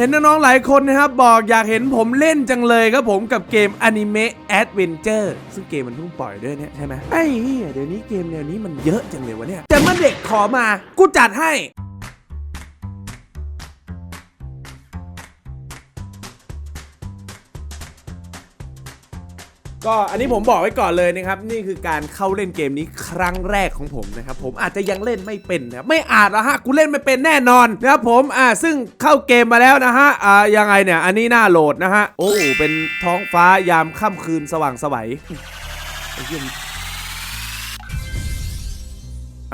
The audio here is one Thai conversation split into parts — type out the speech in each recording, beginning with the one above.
เห็นน้องๆหลายคนนะครับบอกอยากเห็นผมเล่นจังเลยครับผมกับเกม Anime Adventure ซึ่งเกมมันเพิ่งปล่อยด้วยเนี่ยใช่ไหมไอ้เหี้ยเดี๋ยวนี้เกมแนวนี้มันเยอะจังเลยวะเนี่ยแต่เมื่อเด็กขอมากูจัดให้ ก็อันนี้ผมบอกไว้ก่อนเลยนะครับ นี่คือการเข้าเล่นเกมนี้ครั้งแรกของผมนะครับ ผมอาจจะยังเล่นไม่เป็นนะไม่อาจละฮะกูเล่นไม่เป็นแน่นอนนะครับผมอ่าซึ่งเข้าเกมมาแล้วนะฮะอ่ายังไงเนี่ยอันนี้น่าโหลดนะฮะโอ้เป็นท้องฟ้ายามค่ำคืนสว่างไสวัยไอ้เหี้ย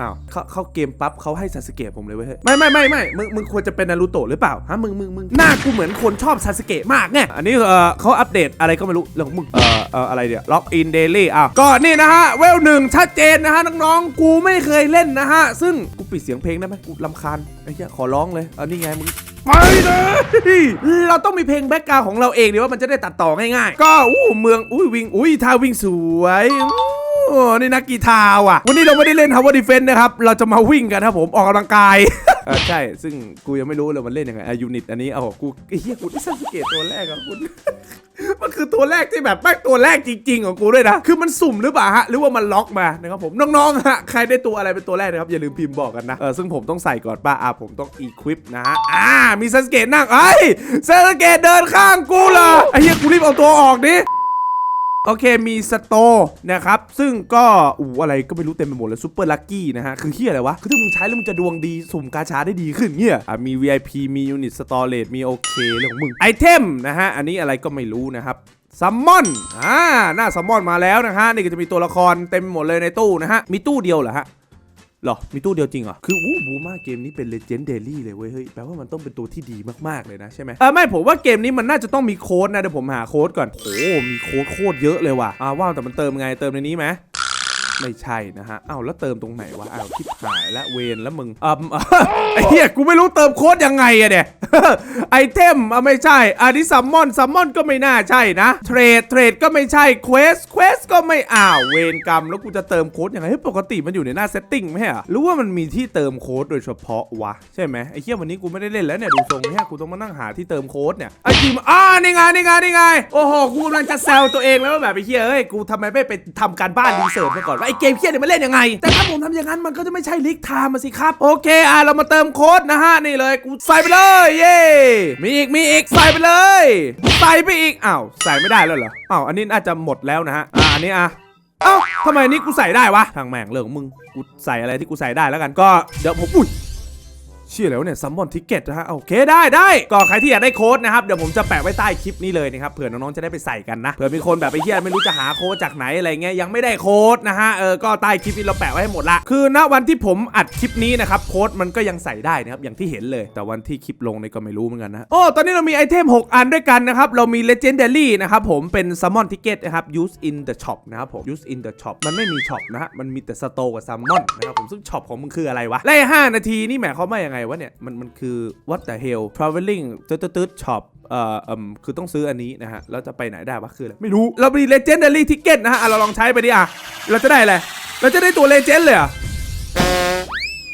อ้าวเข้าเข้าเกมปั๊บเขาให้ซาสึเกะผมเลยเว้ยเฮ้ยไม่ไม่ไม่ไม่มึงมึงควรจะเป็นนารูโตะหรือเปล่าฮะมึงมึงมึงหน้ากูเหมือนคนชอบซาสึเกะมากไงอันนี้เออเขาอัปเดตอะไรก็ไม่รู้เรื่องของมึงเออเอออะไรเดี๋ยวล็อกอินเดลี่อ้าวก็นี่นะฮะเวลหนึ่งชัดเจนนะฮะน้องๆกูไม่เคยเล่นนะฮะซึ่งกูปิดเสียงเพลงได้ไหมกูลำคาญไอ้เหี้ยขอร้องเลยเอานี่ไงมึงไปเลยเราต้องมีเพลงแบ็กกราวของเราเองดีว่ามันจะได้ตัดต่อง่ายๆ ก็อู้เมืองอุ้ยวิ่งอุ้ยท่าวิ่งสวย โอ้นี่นักกีฬาว่ะ วันนี้เราไม่ได้เล่น Tower Defense นะครับ เราจะมาวิ่งกันครับผม ออกกำลังกายเออใช่ ซึ่งกูยังไม่รู้เลยมันเล่นยังไงอายูนิตอันนี้เอากูเฮียกูที่สังเกตตัวแรกอะคุณ มันคือตัวแรกที่แบบแม่งตัวแรกจริง ๆ ของกูด้วยนะ คือมันสุ่มหรือเปล่าฮะ หรือว่ามันล็อกมานะครับผม น้องๆฮะ ใครได้ตัวอะไรเป็นตัวแรกนะครับ อย่าลืมพิมพ์บอกกันนะ เออ ซึ่งผมต้องใส่ก่อนป้าอะผมต้องอีควิปนะฮะ อ่า มีซัสเกตนั่งไอ้ยซัสเกตเดินข้างกูเหรอไอ้เหี้ยกูรีบเอาตัวออกดิ โอเคมีสโตร์นะครับ ซึ่งก็อู้อะไรก็ไม่รู้เต็มไปหมดเลยซูเปอร์ลัคกี้นะฮะ คือเฮียอะไรวะ คือถ้ามึงใช้แล้วมึงจะดวงดี สุ่มกาชาได้ดีขึ้นเนี่ยอะมี VIP มียูนิตสตอเรจมีโอเคเรื่องของมึงไอเทมนะฮะ อันนี้อะไรก็ไม่รู้นะครับซัมมอน อ่า หน้าซัมมอนมาแล้วนะฮะ นี่ก็จะมีตัวละครเต็มหมดเลยในตู้นะฮะ มีตู้เดียวเหรอฮะ หรอ มีตู้เดียวจริงเหรอ คืออู้บูมาเกมนี้เป็นเลเจนด์เดลี่เลยเว้ย เฮ้ย แปลว่ามันต้องเป็นตัวที่ดีมาก ๆ เลยนะใช่ไหมเออไม่ผมว่าเกมนี้มันน่าจะต้องมีโค้ดนะ เดี๋ยวผมหาโค้ดก่อน โอ้มีโค้ดโคตรเยอะเลยว่ะ อ่าว้าวแต่มันเติมไง เติมในนี้ไหม ไม่ใช่นะฮะอ้าวแล้วเติมตรงไหนวะอ้าวคิดหายและเวนแล้วมึงอ่าไอ้เหี้ยกูไม่รู้เติมโค้ดยังไงอะเนี่ยไอเทมอะไม่ใช่อันนี้ซัมมอนซัมมอนก็ไม่น่าใช่นะเทรดเทรดก็ไม่ใช่เควสเควสก็ไม่อ้าวเวนกรรมแล้วกูจะเติมโค้ดยังไงเฮ้ปกติมันอยู่ในหน้าเซตติ้งไหมฮะหรือว่ามันมีที่เติมโค้ดโดยเฉพาะวะใช่ไหมไอ้เหี้ยวันนี้กูไม่ได้เล่นแล้วเนี่ยดูทรงเนี่ยกูต้องมานั่งหาที่เติมโค้ดเนี่ยไอ้จิมอ่านี่ไงนี่ไงนี่ไงโอ้โหกูกำลังจะแซวตัวเองแล้วแบบไอ้เหี้ยเอ้ยกูทำไมไม่ไปทำการบ้านรีเสิร์ชมาก่อนว่าไอเกมเพี้ยเนี่ยมันเล่นยังไง แต่ถ้าผมทำอย่างนั้นมันก็จะไม่ใช่ลิกไทม์มาสิครับ โอเคอะเรามาเติมโค้ดนะฮะนี่เลยกูใส่ไปเลยเย้มีอีกมีอีกใส่ไปเลย ใส่ไปอีกอ้าวใส่ไม่ได้แล้วเหรออ้าวอันนี้น่าจะหมดแล้วนะฮะอ่าอันนี้อะเอ้าทำไมนี่กูใส่ได้วะทางแม่งเรื่องของมึงกูใส่อะไรที่กูใส่ได้แล้วกันก็เดี๋ยวผมอุ้ย ชื่อแล้วเนี่ยซัมมอนทิกเก็ตนะฮะโอเคได้ได้ก็ใครที่อยากได้โค้ดนะครับเดี๋ยวผมจะแปะไว้ใต้คลิปนี้เลยนะครับเผื่อน้องๆจะได้ไปใส่กันนะเผื่อมีคนแบบไปเฮียไม่รู้จะหาโค้ดจากไหนอะไรเงี้ยยังไม่ได้โค้ดนะฮะเออก็ใต้คลิปนี้เราแปะไว้ให้หมดละคือณวันที่ผมอัดคลิปนี้นะครับโค้ดมันก็ยังใส่ได้นะครับอย่างที่เห็นเลย แต่วันที่คลิปลงเนี่ยก็ไม่รู้เหมือนกันนะโอ้ตอนนี้เรามีไอเทม 6 อันด้วยกันนะครับเรามี legendary นะครับผมเป็นซัมมอนทิกเก็ตนะครับ use in the shop นะครับผม use in the shop มันไม่มีช็อปนะฮะมันมีแต่สโตกับซัมมอนนะครับผมซึ่งช็อปของมึงคืออะไรวะไล่5นาทีนี่หมายความว่ายังไงวะเนี่ย มันมันคือ what the hell traveling ตืดตืดช็อปเอ่อเอ่มคือต้องซื้ออันนี้นะฮะ แล้วจะไปไหนได้วะคืออะไร ไม่รู้ เรามี legendary ticket นะฮะเราลองใช้ไปดิอะ เราจะได้อะไร เราจะได้ตัว legend เลยเหรอะ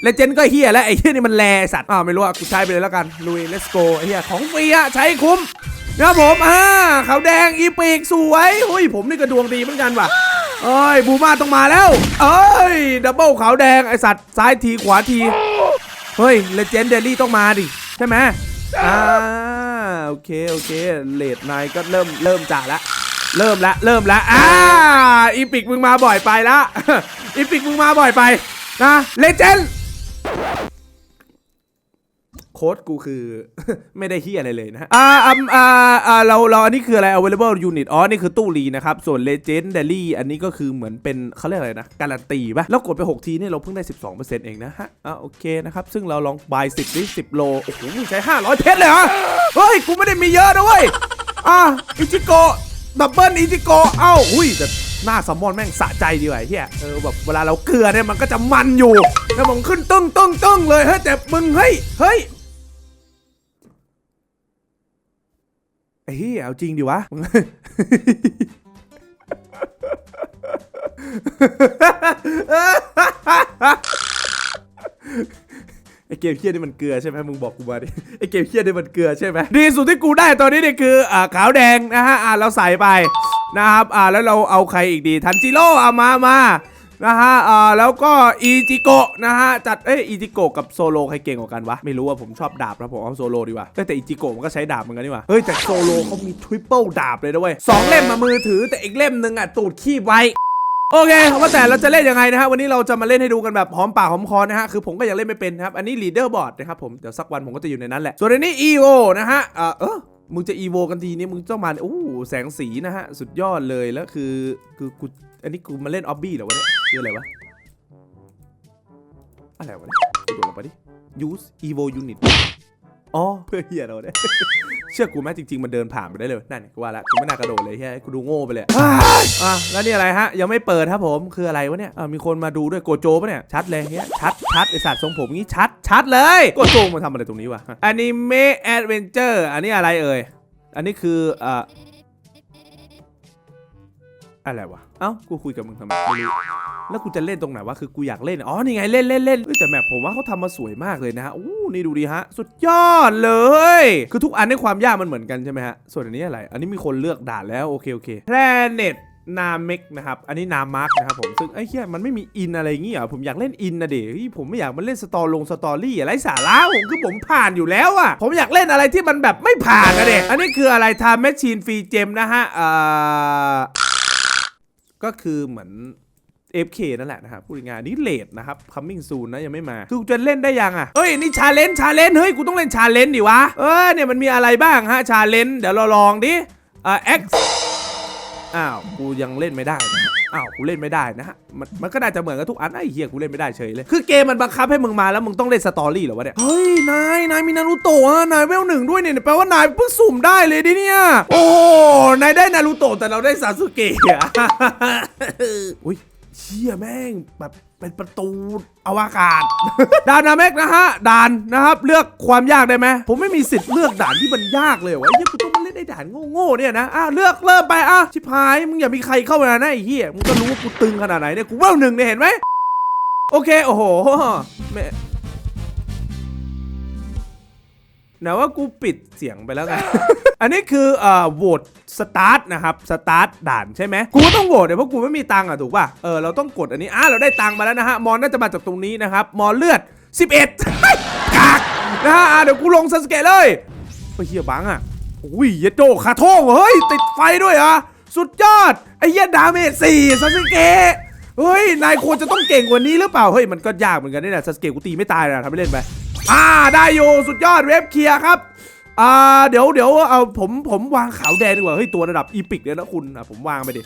legend ก็เฮียแล้วไอ้เฮียนี่มันแลสัตว์อ่าวไม่รู้อะกูใช้ไปเลยแล้วกันลุย let's go ไอ้เฮียของฟรีอะใช้คุ้มนะผมอ่าขาวแดงอีปีกสวยหุ้ยผมนี่ก็ดวงดีเหมือนกันว่ะเอ้ยบูมาต้องมาแล้วเอ้ยดับเบิลขาวแดงไอสัตว์ซ้ายทีขวาที เฮ้ยเลเจนเดลี่ต้องมาดิ ใช่ไหมอ่าโอเค โอเคเลดนายก็เริ่มเริ่มจ่าละ เริ่มละ เริ่มละอ่าอีพิกมึงมาบ่อยไปละอีพิกมึงมาบ่อยไปนะเลเจน ค้ดกูคือ ไม่ได้เฮียอะไรเลยนะฮะอ่าอ่าอ่าอ่าเราเราอันนี้คืออะไร available unit อ๋อ นี่คือตู้รีนะครับ ส่วน legendary อันนี้ก็คือเหมือนเป็นเขาเรียกอะไรนะ การันตีป่ะแล้วกดไป 6 ทีนี่เราเพิ่งได้ 12%เองนะฮะอ่าโอเคนะครับ ซึ่งเราลอง buy 10ดิ10 โล โอ้โหใช้ 500 เพชรเลยเหรอ เฮ้ย กูไม่ได้มีเยอะนะเว้ยอ่าอิจิโกะดับเบิลอิจิโกะเอ้าอุ้ยแต่หน้าซัมมอนแม่งสะใจดีว่ะไอ้เฮียเออแบบเวลาเราเกลือเนี่ยมันก็จะมันอยู่ แล้วมันขึ้นตึ้งตึ้งตึ้งเลยเฮ้ยแต่มึงเฮ้ยเฮ้ย เหี้ยเอาจริงดิวะ ไอเกมเฮี้ยนี่มันเกลือใช่ไหมมึงบอกกูมาดิ ไอเกมเฮี้ยนี่มันเกลือใช่ไหมดีสุดที่กูได้ตอนนี้เนี่ยคืออ่าขาวแดงนะฮะ อ่าเราใส่ไปนะครับ อ่าแล้วเราเอาใครอีกดี ทันจิโร่เอามามา นะฮะอ่าแล้วก็อีจิโกะนะฮะจัดเอ้ยอีจิโกะกับโซโลใครเก่งกว่ากันวะไม่รู้ว่าผมชอบดาบนะผมเอาโซโลดีกว่าเอ้ยแต่อีจิโกะมันก็ใช้ดาบเหมือนกันนี่หว่าเฮ้ยแต่โซโลเขามีทริปเปิลดาบเลยนะเว้ยสองเล่มมามือถือแต่อีกเล่มหนึงอะตูดขี้ไว้โอเคว่าแต่เราจะเล่นยังไงนะฮะวันนี้เราจะมาเล่นให้ดูกันแบบหอมปากหอมคอนะฮะคือผมก็ยังเล่นไม่เป็นครับอันนี้ leader board นะครับผมเดี๋ยวสักวันผมก็จะอยู่ในนั้นแหละส่วนอันนี้ EO นะฮะเออเออมึงจะ evo กันทีนี้มึงต้องมาโอ้แสงสีนะฮะสุดยอดเลยแล้วคือคือกู อันนี้กูมาเล่นออบบี้เหรอวะเนี่ยคืออะไรวะ อะไรวะเนี่ยกูโดดลงไปดิ use evo unit อ๋อเพื่อเฮียเราเนี่ยเชื่อกูไหมจริง ๆ มันเดินผ่านไปได้เลย นั่นกูว่าละกูไม่น่ากระโดดเลยเฮียกูดูโง่ไปเลยอะอะแล้วนี่อะไรฮะ ยังไม่เปิดครับผมคืออะไรวะเนี่ยอะมีคนมาดูด้วยโกโจปะเนี่ย ชัดเลยเฮียชัดชัดไอสัตว์ทรงผมงี้ชัดชัดเลยโกโจมาทำอะไรตรงนี้วะอนิเมะแอดเวนเจอร์อันนี้อะไรเอ่ย อันนี้คือเอ่ออะไรวะ เอ้ากูคุยกับมึงทำไมไม่รู้แล้วกูจะเล่นตรงไหนวะคือกูอยากเล่นอ๋อนี่ไงเล่นเล่นเล่นเฮ้ยแต่แมปผมว่าเขาทำมาสวยมากเลยนะฮะอู้นี่ดูดีฮะ สุดยอดเลย คือทุกอันในความยากมันเหมือนกันใช่ไหมฮะส่วนอันนี้อะไร อันนี้มีคนเลือกด่านแล้วโอเคโอเค Planet นาเมกนะครับ อันนี้นามาร์กนะครับผม ซึ่งไอ้เหี้ยมันไม่มีอินอะไรอย่างงี้เหรอผมอยากเล่นอินนะเด็กผมไม่อยากมาเล่นสตอลงสตอรี่อะไรสาระผมคือผมผ่านอยู่แล้วอะผมอยากเล่นอะไรที่มันแบบไม่ผ่านนะเด็กอันนี้คืออะไรทำแมชชีนฟรีเจมนะฮะ เอ่อ ก็คือเหมือน FK นั่นแหละนะครับพูดง่ายนี่เลดนะครับ coming soon นะยังไม่มาคือจะเล่นได้ยังอะเอ้ยนี่ชาเลนจ์ชาเลนจ์เฮ้ยกูต้องเล่นชาเลนจ์ดิวะเออเนี่ยมันมีอะไรบ้างฮะชาเลนจ์เดี๋ยวเราลองดิอ่า X อ้าวกูยังเล่นไม่ได้นะอ้าวกูเล่นไม่ได้นะฮะมันมันก็น่าจะเหมือนกับทุกอันไอ้เหี้ยกูเล่นไม่ได้เฉยเลย คือเกมมันบังคับให้มึงมาแล้วมึงต้องเล่นสตอรี่เหรอวะเนี่ย เฮ้ย นาย นายมีนารูโตะอะนายเวลหนึ่งด้วยเนี่ยแปลว่านายเพิ่งสุ่มได้เลยดิเนี่ย โอ้ นายได้นารูโตะแต่เราได้ซาสึเกะอะ อุ้ย เชี่ยแม่งแบบเป็นประตูอวกาศ ด่านนาเมกนะฮะด่านนะครับ เลือกความยากได้ไหมผมไม่มีสิทธิ์เลือกด่านที่มันยากเลยวะไอ้เหี้ยกูต้องมาเล่นไอ้ด่านโง่ๆเนี่ยนะอะเลือกเริ่มไปอะชิบหายมึงอย่ามีใครเข้ามานะไอ้เหี้ยมึงก็รู้ว่ากูตึงขนาดไหนเนี่ยกูเวลหนึ่งเนี่ยเห็นไหมโอเคโอ้โหแม่ ไหนว่ากูปิดเสียงไปแล้วไง อันนี้คือเอ่อโหวตสตาร์ทนะครับสตาร์ทด่านใช่ไหมกูก็ต้องโหวตเดี๋ยเพราะกูไม่มีตังค์อะถูกป่ะเออเราต้องกดอันนี้อะเราได้ตังค์มาแล้วนะฮะมอนน่าจะมาจากตรงนี้นะครับมอนเลือด 11กากนะฮะอะเดี๋ยวกูลงซาสเกะเลยเฮ้ยเฮียบังอะอุ้ยเยโดคาโท่งเฮ้ยติดไฟด้วยอะสุดยอดไอ้เหี้ยดาเมจสี่ซาสเกะเฮ้ยนายควรจะต้องเก่งกว่านี้หรือเปล่าเฮ้ยมันก็ยากเหมือนกันนี่แหละซาสเกะกูตีไม่ตายนะทำไปเล่นไป อ่าได้อยู่สุดยอดเวฟเคลียร์ครับอ่าเดี๋ยวเดี๋ยวเอาผมผมวางขาวแดงดีกว่าเฮ้ยตัวระดับอีพิกเนี่ยนะคุณอะผมวางไปดิ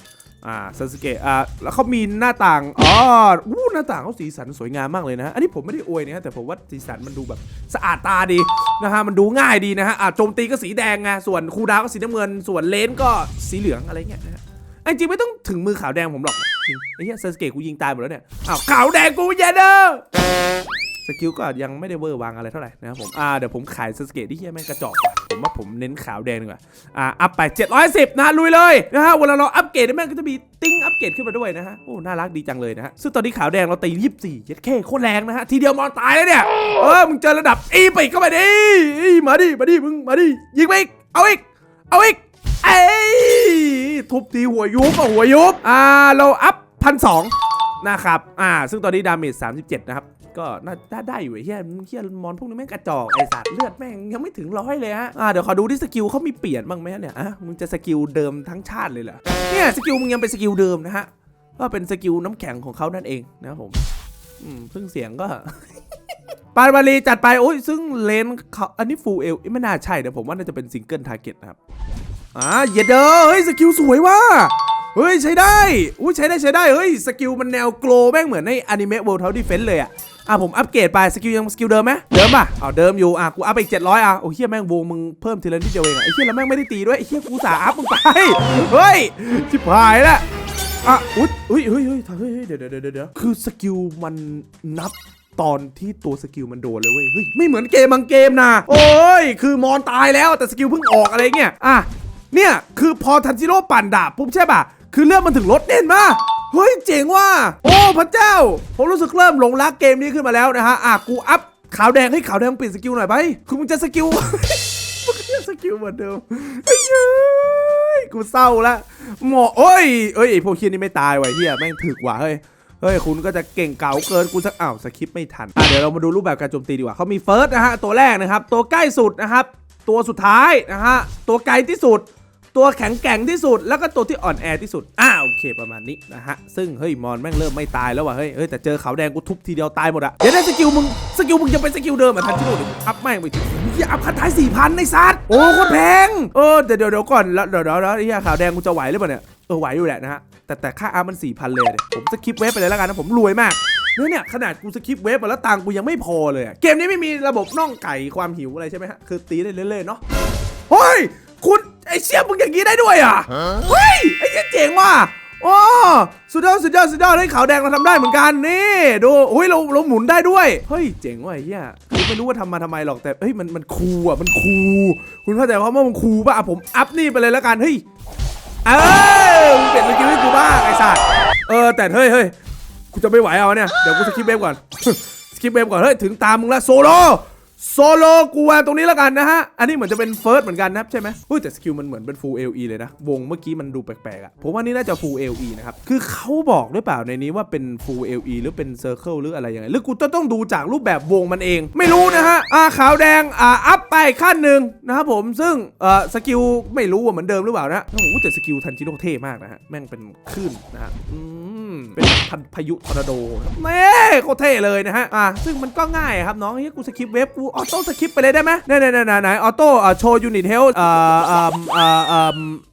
อ่าซาสึเกะอ่าแล้วเขามีหน้าต่างอ๋ออู้หน้าต่างเขาสีสันสวยงามมากเลยนะฮะอันนี้ผมไม่ได้อวยนะฮะแต่ผมว่าสีสันมันดูแบบสะอาดตาดีนะฮะมันดูง่ายดีนะฮะอ่าโจมตีก็สีแดงไงส่วนคูดาวก็สีน้ำเงิน ส่วนเลนก็สีเหลืองอะไรเงี้ยนะฮะจริงไม่ต้องถึงมือขาวแดงผมหรอกไอ้เหี้ยซาสึเกะกูยิงตายหมดแล้วเนี่ยอ้าวขาวแดงกูเย็นเด้อ สกิลก็ยังไม่ได้เวอร์วางอะไรเท่าไหร่นะครับผมอ่าเดี๋ยวผมขายสเกตที่เฮียแม่งกระจอกผมว่าผมเน้นขาวแดงดีกว่าอ่าอัพไป 710 นะลุยเลยนะฮะเวลาเราอัปเกรดที่แม่งก็จะมีติ้งอัปเกรดขึ้นมาด้วยนะฮะโอ้น่ารักดีจังเลยนะฮะซึ่งตอนนี้ขาวแดงเราตี24เย็ดแค่โคตรแรงนะฮะทีเดียวมอนตายแล้วเนี่ยเออมึงเจอระดับอีไปเข้าไปดิอีมาดิมาดิมึงมาดิยิงไปอีกเอาอีกเอาอีกเอ้ยทุบทีหัวยุบหัวยุบอ่าเราอัพพันสองนะครับ อ่า ซึ่งตอนนี้ดาเมจ37 นะครับ ก็น่าได้อยู่ไอ้เฮียเฮียมอนพวกนี้แม่งกระจอกไอสัตว์เลือดแม่งยังไม่ถึงร้อยเลยฮะอ่าเดี๋ยวขอดูที่สกิลเขามีเปลี่ยนบ้างไหมเนี่ยอะมึงจะสกิลเดิมทั้งชาติเลยเหรอเนี่ยสกิลมึงยังเป็นสกิลเดิมนะฮะก็เป็นสกิลน้ำแข็งของเขานั่นเองนะครับผมอืมซึ่งเสียงก็ปานวาลีจัดไปโอ้ยซึ่งเลนเขาอันนี้ฟูลเอลไม่น่าใช่นะผมว่าน่าจะเป็นซิงเกิลทาร์เก็ตนะครับอ่าเยเดอเฮ้ยสกิลสวยว่ะ เฮ้ยใช้ได้ อุ้ยใช้ได้ใช้ได้ เฮ้ยสกิลมันแนวโกลแม่งเหมือนในอนิเมะ World Tower Defense เลยอะอะผมอัปเกรดไปสกิลยังสกิลเดิมไหมเดิมป่ะอ๋อเดิมอยู่อะกูอัพไปอีก700อะโอ้เฮียแม่งวงมึงเพิ่มทีละนิดเดียวเองอะไอ้เฮียแล้วแม่งไม่ได้ตีด้วยไอ้เฮียกูสาอัพมึงไปเฮ้ยชิบหายล้วอะอุ๊ยเฮ้ยเฮ้ยเฮ้ยเฮ้ยเฮ้ยเดี๋ยวเดี๋ยวเดี๋ยวเดี๋ยวคือสกิลมันนับตอนที่ตัวสกิลมันโดนเลยเว้ยเฮ้ยไม่เหมือนเกมบางเกมนะโอ้ยคือมอนตายแล้วแต่สกิลเพิ่งออกอะไรเงี้ยอะเนี่ยคือพอทันจิโร่ปั่นดาบปุ๊บใช่ป่ะ คือเรื่องมันถึงลดเด่นมาเฮ้ยเจ๋งว่ะโอ้พระเจ้า ผมรู้สึกเริ่มหลงรักเกมนี้ขึ้นมาแล้วนะฮะอะกูอัพขาวแดงให้ขาวแดงเปลี่ยนสกิลหน่อยไปคือมึงจะสกิลมึงก็ยังสกิลเหมือนเดิมไอ้เย้ยกูเศร้าละหมอเอ้ยเอ้ยพวกเคียนี่ไม่ตายไว่ะเฮียแม่งถึกว่ะเฮ้ยเฮ้ยคุณก็จะเก่งเก่าเกินกูสักอ้าวสคริปไม่ทันอะเดี๋ยวเรามาดูรูปแบบการโจมตีดีกว่าเขามีเฟิร์สนะฮะตัวแรกนะครับ ตัวใกล้สุดนะครับ ตัวสุดท้ายนะฮะตัวไกลที่สุด ตัวแข็งแกร่งที่สุด แล้วก็ตัวที่อ่อนแอที่สุดอ่าโอเคประมาณนี้นะฮะซึ่งเฮ้ยมอนแม่งเริ่มไม่ตายแล้วว่ะเฮ้ยเฮ้ยแต่เจอขาวแดงกูทุบทีเดียวตายหมดอะเดี๋ยวได้สกิลมึงสกิลมึงจะเป็นสกิลเดิมอะทันทีโร่เดี๋ยวอัพแม่งไปทีอย่าอัพคันท้ายสี่พันในซัดโอ้โคตรแพงเออเดี๋ยวเดี๋ยวก่อนแล้วเดี๋ยวเดี๋ยวไอ้ขาวแดงกูจะไหวหรือเปล่าเนี่ยเออไหวอยู่แหละนะฮะแต่แต่ค่าอัพมันสี่พันเลยเนี่ยผมสกิปเวฟไปเลยแล้วกันนะผมรวยมากเนี่ยเนี่ยขนาดกูสกิปเวฟมาแล้วตังกูยังไม่พอเลยเกมนี้ไม่มีระบบน่องไก่ความหิวอะไรใช่ไหมฮะ คือตีได้เรื่อยๆเนาะเฮ้ย คุณ ไอเชี่ยมึงอย่างนี้ได้ด้วยอะเฮ้ยไอ้เหี้ยเจ๋งว่ะโอ้สุดยอดสุดยอดสุดยอดให้ขาวแดงเราทำได้เหมือนกันนี่ดูอุ้ยเราเราหมุนได้ด้วยเฮ้ยเจ๋งว่ะไอ้เหี้ยคือไม่รู้ว่าทำมาทำไมหรอกแต่เฮ้ยมันมันคูลอะมันคูลคุณเข้าใจว่ามันคูลป่ะอะผมอัพนี่ไปเลยแล้วกันเฮ้ยเออมึงเปลี่ยนสกิลให้กูบ้างไอ้สัตว์เออแต่เฮ้ยเฮ้ยกูจะไม่ไหวเอาเนี่ยเดี๋ยวกูสกิปเวฟก่อนสกิปเวฟก่อนเฮ้ยถึงตามมึงละโซโล โซโลกูวตรงนี้แล้วกันนะฮะ อันนี้เหมือนจะเป็นเฟิร์สเหมือนกันนะครับใช่ไหมเฮ้ยแต่สกิลมันเหมือนเป็น full LE เลยนะ วงเมื่อกี้มันดูแปลกๆอะ ผมว่านี่น่าจะ full LE นะครับ คือเขาบอกหรือเปล่าในนี้ว่าเป็น full LE หรือเป็น circle หรืออะไรยังไง หรือกูจะต้องดูจากรูปแบบวงมันเอง ไม่รู้นะฮะ อ่าขาวแดง อ่าอัพไปขั้นหนึ่งนะครับผม ซึ่งเอ่อสกิลไม่รู้ว่าเหมือนเดิมหรือเปล่านะโอ้โหแต่สกิลทันจิโร่เท่มากนะฮะ แม่งเป็นคลื่นนะฮะ อืม เป็นพันพายุทอร์นาโดแม่โคตรเท่เลยนะฮะอ่าซึ่งมันก็ง่ายครับน้องเฮ้ยกูสคริปเว็บกูออโต้สคริปไปเลยได้ไหมไหนไหนไหนไหนออโต้โชว์ยูนิตเฮลเอ่อเอ่อเอ่อเอ่อ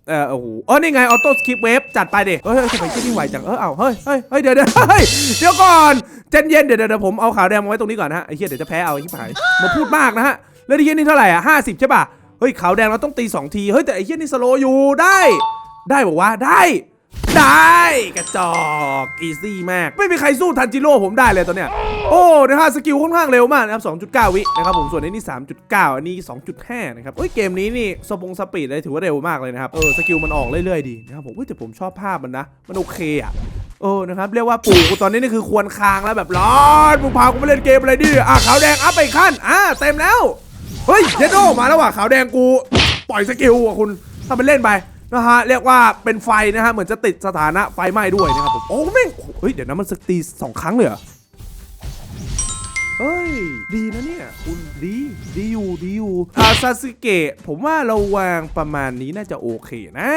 เออโอ้โหเออนี่ไงออโต้สคริปเว็บจัดไปดิเฮ้ยเฮ้ยทำไมเจ้านี่ไหวจังเออเอาเฮ้ยเฮ้ยเฮ้ยเดี๋ยวเดี๋ยวเฮ้ยเดี๋ยวก่อนเจนเย็นเดี๋ยวเดี๋ยวผมเอาขาวแดงมาไว้ตรงนี้ก่อนนะฮะไอ้เหี้ยเดี๋ยวจะแพ้เอาไอ้ชิบหายมาพูดมากนะฮะแล้วไอ้เหี้ยนี่เท่าไหร่อะห้าสิบใช่ป่ะเฮ้ยขาวแดงเราต้องตีสองทีเฮ้ยแต่ไอ้เหี้ยนี่สโลอยู่ได้ ได้บอกว่าได้ ได้กระจอกอีซี่มาก ไม่มีใครสู้ทันจิโร่ผมได้เลยตอนเนี้ยโอ้นะฮะสกิลค่อนข้างเร็วมากนะครับ 2.9 วินะครับผมส่วนนี้นี่ 3.9 อันนี้ 2.5 นะครับเอ้ยเกมนี้นี่สปงสปีดเลยถือว่าเร็วมากเลยนะครับ เออสกิลมันออกเรื่อยๆดีนะครับผมเฮ้ยแต่ผมชอบภาพมันนะ มันโอเคอะเออนะครับเรียกว่าปู่กูตอนนี้นี่คือควรคางแล้วแบบร้อนมึงพากูไปเล่นเกมอะไรดิอะขาวแดงอัพไปขั้นอะเต็มแล้วเฮ้ยเยโดมาแล้วว่ะขาวแดงกูปล่อยสกิลอะคุณทำเป็นเล่นไป นะฮะเรียกว่าเป็นไฟนะฮะเหมือนจะติดสถานะไฟไหม้ด้วยนะครับผมโอ้แม่งเฮ้ยเดี๋ยวนะมันสตีสองครั้งเลยเหรอ เฮ้ย ดีนะเนี่ย คุณดีดีอยู่ดีอยู่อาซาสึเกะผมว่าเราวางประมาณนี้น่าจะโอเคนะ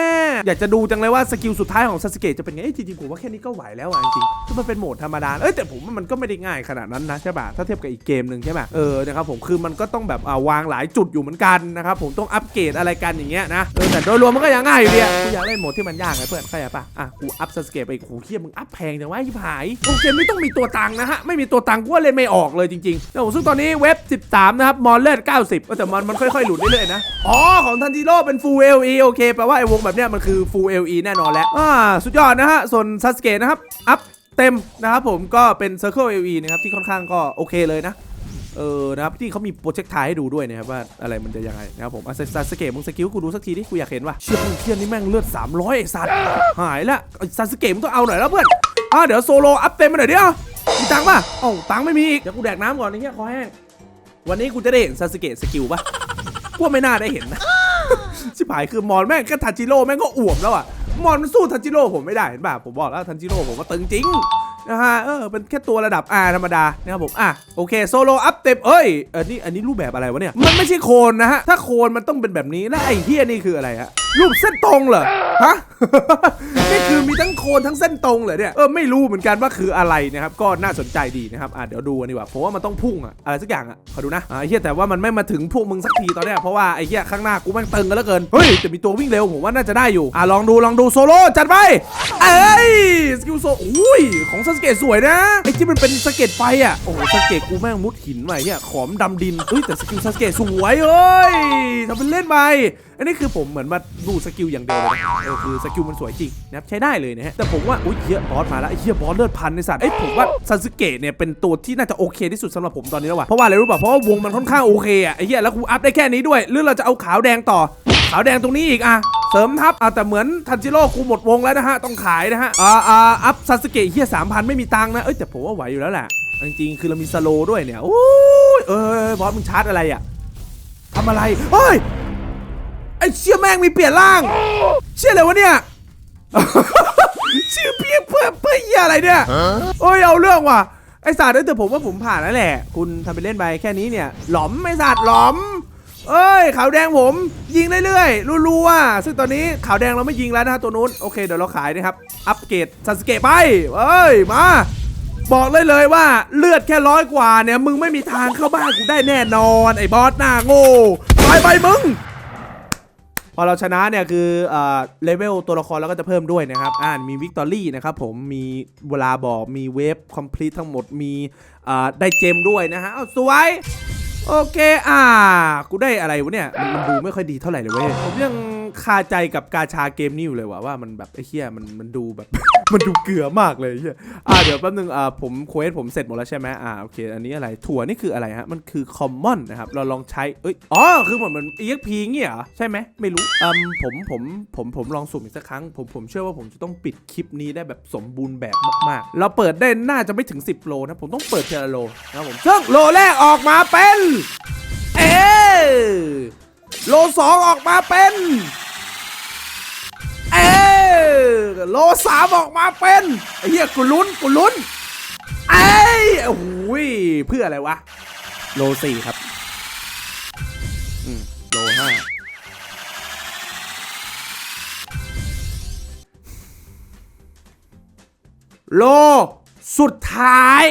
อยากจะดูจังเลยว่าสกิลสุดท้ายของซาสึเกะจะเป็นไงเอ้จริงๆผมว่าแค่นี้ก็ไหวแล้วอะจริงๆคือมันเป็นโหมดธรรมดาเอ้ยแต่ผมว่ามันก็ไม่ได้ง่ายขนาดนั้นนะใช่ป่ะถ้าเทียบกับอีกเกมหนึ่งใช่ป่ะเออนะครับผมคือมันก็ต้องแบบวางหลายจุดอยู่เหมือนกันนะครับผมต้องอัปเกรดอะไรกันอย่างเงี้ยนะเออแต่โดยรวมมันก็ยังง่ายอยู่ดีอะกูอยากเล่นโหมดที่มันยากไงเพื่อนเข้าใจป่ะอะกูอัพซาสึเกะไปอีกโหเคียมึงอัพแพงจังวะชิบหายโอเกมนี้ต้องมีตัวตังนะฮะไม่มีตัวตังกูว่าเล่นไม่ออกเลยจริงๆแล้วผมซึ่งตอนนี้เว็บ 13 นะครับ มอนเลด90 แต่มันมันค่อยๆ หลุดเรื่อยๆนะ อ๋อ ของทันจิโร่เป็น full LE โอเค แปลว่าไอ้วงแบบเนี้ยมันคือ full LE แน่นอนแล้วอ่าสุดยอดนะฮะ ส่วนซาสเกะนะครับ อัพเต็มนะครับผม ก็เป็น Circle LE นะครับที่ค่อนข้างก็โอเคเลยนะเออ นะครับที่เขามีโปรเจกต์ทายให้ดูด้วยนะครับว่าอะไรมันจะยังไงนะครับผมอะซาสเกะมึงสกิลกูดูสักทีดิกูอยากเห็นว่ะเชี่ยเชี่ยนี่แม่งเลือด 300ไอ้สัตว์หายละซาสเกะมึงต้องเอาหน่อยแล้วเพื่อนอะเดี๋ยวโซโลอัพเต็มไปหน่อยดิอะ มีตังค์ป่ะเอ้าตังค์ไม่มีอีก เดี๋ยวกูแดกน้ำก่อนไอ้เหี้ยคอแห้ง วันนี้กูจะได้เห็นซาสึเกะสกิลปะกูว่าไม่น่าได้เห็นนะ ชิบหายคือมอนแม่งก็ทันจิโร่แม่งก็อ่วมแล้วอะ มอนมันสู้ทันจิโร่ผมไม่ได้เห็นป่ะ ผมบอกแล้วทันจิโร่ผมว่าตึงจริงนะฮะ เออ เป็นแค่ตัวระดับ R ธรรมดา นะครับผม อะ โอเค โซโลอัพเต็มเอ้ยเออนี่ อันนี้รูปแบบอะไรวะเนี่ย มันไม่ใช่โคนนะฮะ ถ้าโคนมันต้องเป็นแบบนี้ แล้วไอ้เฮียนี่คืออะไรฮะรูปเส้นตรงเหรอฮะนี่คือมีทั้งโคนทั้งเส้นตรงเหรอเนี่ยเออไม่รู้เหมือนกันว่าคืออะไรนะครับก็น่าสนใจดีนะครับอะเดี๋ยวดูกันดีกว่าผมว่ามันต้องพุ่งอะอะไรสักอย่างอะขอดูนะอะไอ้เหี้ยแต่ว่ามันไม่มาถึงพวกมึงสักทีตอนเนี้ยเพราะว่าไอ้เหี้ยข้างหน้ากูแม่งตึงกันเหลือเกินเฮ้ยแต่มีตัววิ่งเร็วผมว่าน่าจะได้อยู่อะลองดูลองดูโซโล่จัดไปเอ้ยสกิลโซอุ้ยของสเกตสวยนะไอ้ที่มันเป็นสเกตไฟอะโอ้โหสเกตกูแม่งมุดหินไว้เนี่ยขอมดำดินเฮ้ยแต่สกิลสเกตสวยเอ้ยทำเป็นเล่นไปอันนี้คือผมเหมือนมาดูสกิลอย่างเดียวเลยนะเออคือสกิลมันสวยจริงนะครับใช้ได้เลยนะฮะแต่ผมว่าอุ้ยเฮียบอสมาแล้วไอ้เฮียบอสเลือดพันในสัตว์เอ้ยผมว่าซาสึเกะเนี่ยเป็นตัวที่น่าจะโอเคที่สุดสำหรับผมตอนนี้แล้วว่ะเพราะว่าอะไรรู้ป่ะเพราะว่าวงมันค่อนข้างโอเคอะไอ้เฮียแล้วกูอัพได้แค่นี้ด้วยหรือเราจะเอาขาวแดงต่อ ขาวแดงตรงนี้อีกอะเสริมทัพอะแต่เหมือนทันจิโร่กูหมดวงแล้วนะฮะต้องขายนะฮะอ่าอ่าอัพซาสึเกะเฮียสามพันไม่มีตังค์นะเอ้ยแต่ผมว่าไหวอยู่แล้วแหละจริงๆคือเรามีสโลด้วยเนี่ยโอ้ยเออบอสมึงชาร์จอะไรอะทำอะไรเฮ้ย ไอ้เชี่ยแม่งมีเปลี่ยนร่าง เชี่ยอะไรวะเนี่ย ชื่อเพี้ยเพื่อเพื่อเหี้ยอะไรเนี่ยโอ้ยเอาเรื่องว่ะไอ้สัตว์เอ้ยแต่ผมว่าผมผ่านแล้วแหละ คุณทำไปเล่นไปแค่นี้เนี่ย หลอมไอ้สัตว์หลอม เอ้ยขาวแดงผม ยิงเรื่อยๆรัวๆซึ่งตอนนี้ขาวแดงเราไม่ยิงแล้วนะฮะตัวนู้นโอเคเดี๋ยวเราขายนะครับอัปเกรดซาสเกะไปเอ้ยมา บอกเลยเลยว่าเลือดแค่ร้อยกว่าเนี่ย มึงไม่มีทางเข้าบ้านกูได้แน่นอน ไอ้บอสหน้าโง่ไปไปมึง พอเราชนะเนี่ยคือเอ่อเลเวลตัวละครเราก็จะเพิ่มด้วยนะครับอ่านมีวิกตอรี่นะครับผมมีเวลาบอกมีเวฟคอมพลีททั้งหมดมีเอ่อได้เจมด้วยนะฮะเอาสวยโอเค อ่า กูได้อะไรวะเนี่ยมันมันดูไม่ค่อยดีเท่าไหร่เลยเว้ย ผมยังคาใจกับกาชาเกมนี้อยู่เลยว่ะว่ามันแบบไอ้เหี้ยมันมันดูแบบ มันดูเกลือมากเลยเหี้ยอ่าเดี๋ยวแป๊บนึงอ่าผมเควสผมเสร็จหมดแล้วใช่ไหมอ่าโอเคอันนี้อะไรถั่วนี่คืออะไรฮะมันคือคอมมอนนะครับเราลองใช้เอ้ยอ๋อคือเหมือนมัน EXP เงี้ยเหรอใช่ไหมไม่รู้อืมผมผมผมผมลองสุ่มอีกสักครั้งผมผมเชื่อว่าผมจะต้องปิดคลิปนี้ได้แบบสมบูรณ์แบบมากๆ เราเปิดได้น่าจะไม่ถึง 10 โลนะผมต้องเปิดเทละโลนะผมซึ่งโลแรกออกมาเป็นเออโลสองออกมาเป็น โลสามออกมาเป็นไอ้เหี้ยกูลุ้นกูลุ้นไอ้ยโอ้โหยเพื่ออะไรวะ โลสี่ครับอืมโลห้าโล สุดท้าย